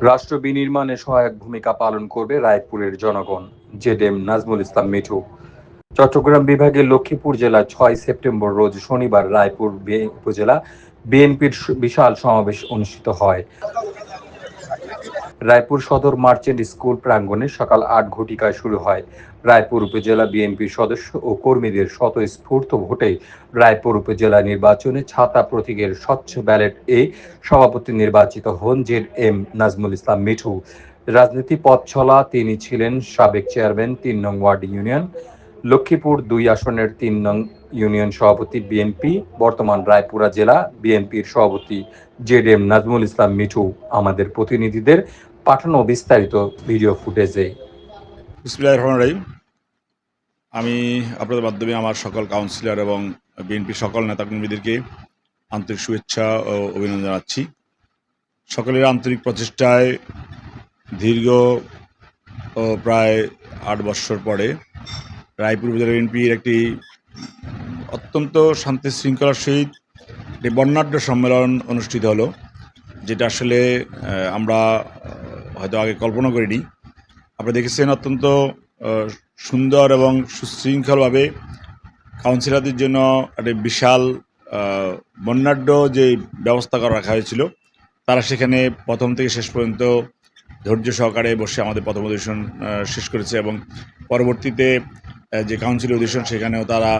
রাষ্ট্র বিনির্মাণে সহায়ক ভূমিকা পালন করবে রায়পুরের জনগণ। জেডেম নাজমুল ইসলাম মিঠু। চট্টগ্রাম বিভাগের লক্ষ্মীপুর জেলা ছয় সেপ্টেম্বর রোজ শনিবার রায়পুর উপজেলা বিএনপির বিশাল সমাবেশ অনুষ্ঠিত হয়। রায়পুর সদর মার্চেন্ট স্কুল প্রাঙ্গণে সকাল আট ঘটিকায় শুরু হয়। রায়পুর উপজেলা বিএনপির সদস্য ও কর্মীদের স্বতঃস্ফূর্ত ভোটে রায়পুর উপজেলা নির্বাচনে ছাতা প্রতীকের স্বচ্ছ ব্যালট এ সভাপতি নির্বাচিত হন জেড এম নাজমুল ইসলাম মিঠু। রাজনীতি পথ চলা, তিনি ছিলেন সাবেক চেয়ারম্যান, তিন নং ওয়ার্ড ইউনিয়ন। লক্ষ্মীপুর দুই আসনের তিন নং ইউনিয়ন সভাপতি বিএনপি, বর্তমান রায়পুরা জেলা বিএনপির সভাপতি জেড এম নাজমুল ইসলাম মিঠু। আমাদের প্রতিনিধিদের পাঠানো বিস্তারিত ভিডিও ফুটেজে আমি আপনাদের মাধ্যমে আমার সকল কাউন্সিলর এবং বিএনপি সকল নেতাকর্মীদেরকে আন্তরিক শুভেচ্ছা ও অভিনন্দন জানাচ্ছি। সকলের আন্তরিক প্রচেষ্টায় দীর্ঘ প্রায় আট বছর পরে রায়পুর উপজেলা বিএনপির একটি অত্যন্ত শান্তি শৃঙ্খলার সহিত একটি বর্ণাঢ্য সম্মেলন অনুষ্ঠিত হলো, যেটা আসলে আমরা হয়তো আগে কল্পনা করিনি। আপনারা দেখেছেন অত্যন্ত সুন্দর এবং সুশৃঙ্খলভাবে কাউন্সিলরদের জন্য একটা বিশাল বর্ণাঢ্য যে ব্যবস্থা করা রাখা হয়েছিল, তারা সেখানে প্রথম থেকে শেষ পর্যন্ত ধৈর্য সহকারে বসে আমাদের প্রথম অধিবেশন শেষ করেছে এবং পরবর্তীতে যে কাউন্সিল অধিবেশন সেখানেও তারা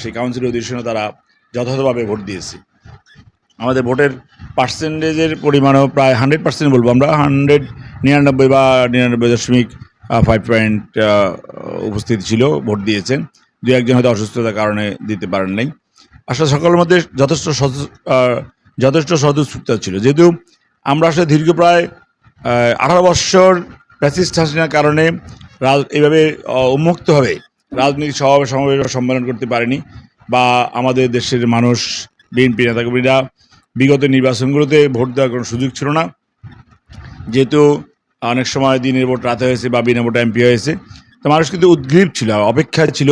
সেই কাউন্সিল অধিবেশনেও তারা যথাযথভাবে ভোট দিয়েছে। আমাদের ভোটের পার্সেন্টেজের পরিমাণও প্রায় হান্ড্রেড পার্সেন্ট বলব আমরা। হান্ড্রেড নিরানব্বই বা নিরানব্বই দশমিক ফাইভ পয়েন্ট উপস্থিত ছিল, ভোট দিয়েছেন। দু একজন হয়তো অসুস্থতার কারণে দিতে পারেন নাই। আসলে সকলের মধ্যে যথেষ্ট যথেষ্ট সদস্যতা ছিল। যেহেতু আমরা আসলে দীর্ঘ প্রায় আঠারো বৎসর প্যাসিস্ট হাসিনার কারণে রাজ এইভাবে উন্মুক্তভাবে রাজনৈতিক সমাবেশ সমাবেশ সম্মেলন করতে পারেনি বা আমাদের দেশের মানুষ, বিএনপি নেতাকর্মীরা বিগত নির্বাচনগুলোতে ভোট দেওয়ার কোনো সুযোগ ছিল না। যেহেতু অনেক সময় দিনের ভোট রাতে হয়েছে বা বিনা ভোট এমপি হয়েছে। তো মানুষ কিন্তু উদ্গ্রীব ছিল, অপেক্ষায় ছিল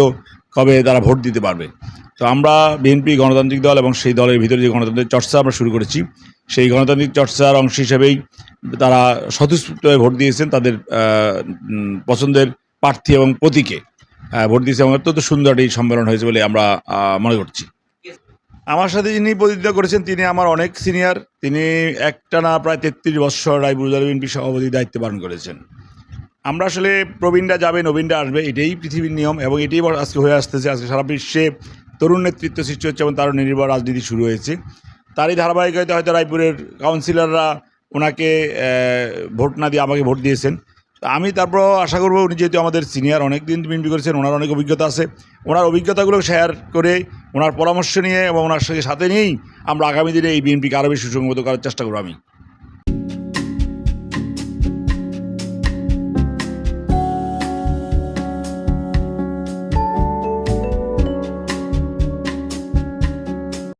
কবে তারা ভোট দিতে পারবে। তো আমরা বিএনপি গণতান্ত্রিক দল এবং সেই দলের ভিতরে যে গণতান্ত্রিক চর্চা আমরা শুরু করেছি, সেই গণতান্ত্রিক চর্চার অংশ হিসেবেই তারা স্বতঃস্ফূর্তভাবে ভোট দিয়েছেন তাদের পছন্দের প্রার্থী এবং প্রতীকে। ভোট দিয়েছে এবং অত্যন্ত সুন্দর একটি সম্মেলন হয়েছে বলে আমরা মনে করছি। আমার সাথে যিনি প্রতিনিধিত্ব করেছেন, তিনি আমার অনেক সিনিয়র তিনি একটানা প্রায় তেত্রিশ বৎসর রায়পুর বিএনপি সভাপতি দায়িত্ব পালন করেছেন। আমরা আসলে প্রবীণরা যাবে, নবীনরা আসবে, এটাই পৃথিবীর নিয়ম এবং এটাই আজকে হয়ে আসতেছে। আজকে সারা বিশ্বে তরুণ নেতৃত্ব সৃষ্টি হচ্ছে এবং তার নির্ভর রাজনীতি শুরু হয়েছে। তারই ধারাবাহিকতায় হয়তো রায়পুরের কাউন্সিলররা ওনাকে ভোট না দিয়ে আমাকে ভোট দিয়েছেন। আমি তারপর আশা করব, উনি যেহেতু আমাদের সিনিয়র অনেক দিন বিএনপি করেছেন, ওনার অনেক অভিজ্ঞতা আছে। ওনার অভিজ্ঞতাগুলো শেয়ার করে ওনার পরামর্শ নিয়ে এবং ওনার সঙ্গে সাথে নিয়েই আমরা আগামী দিনে এই বিএনপিকে আরও বেশি সুসংগত করার চেষ্টা করব আমি।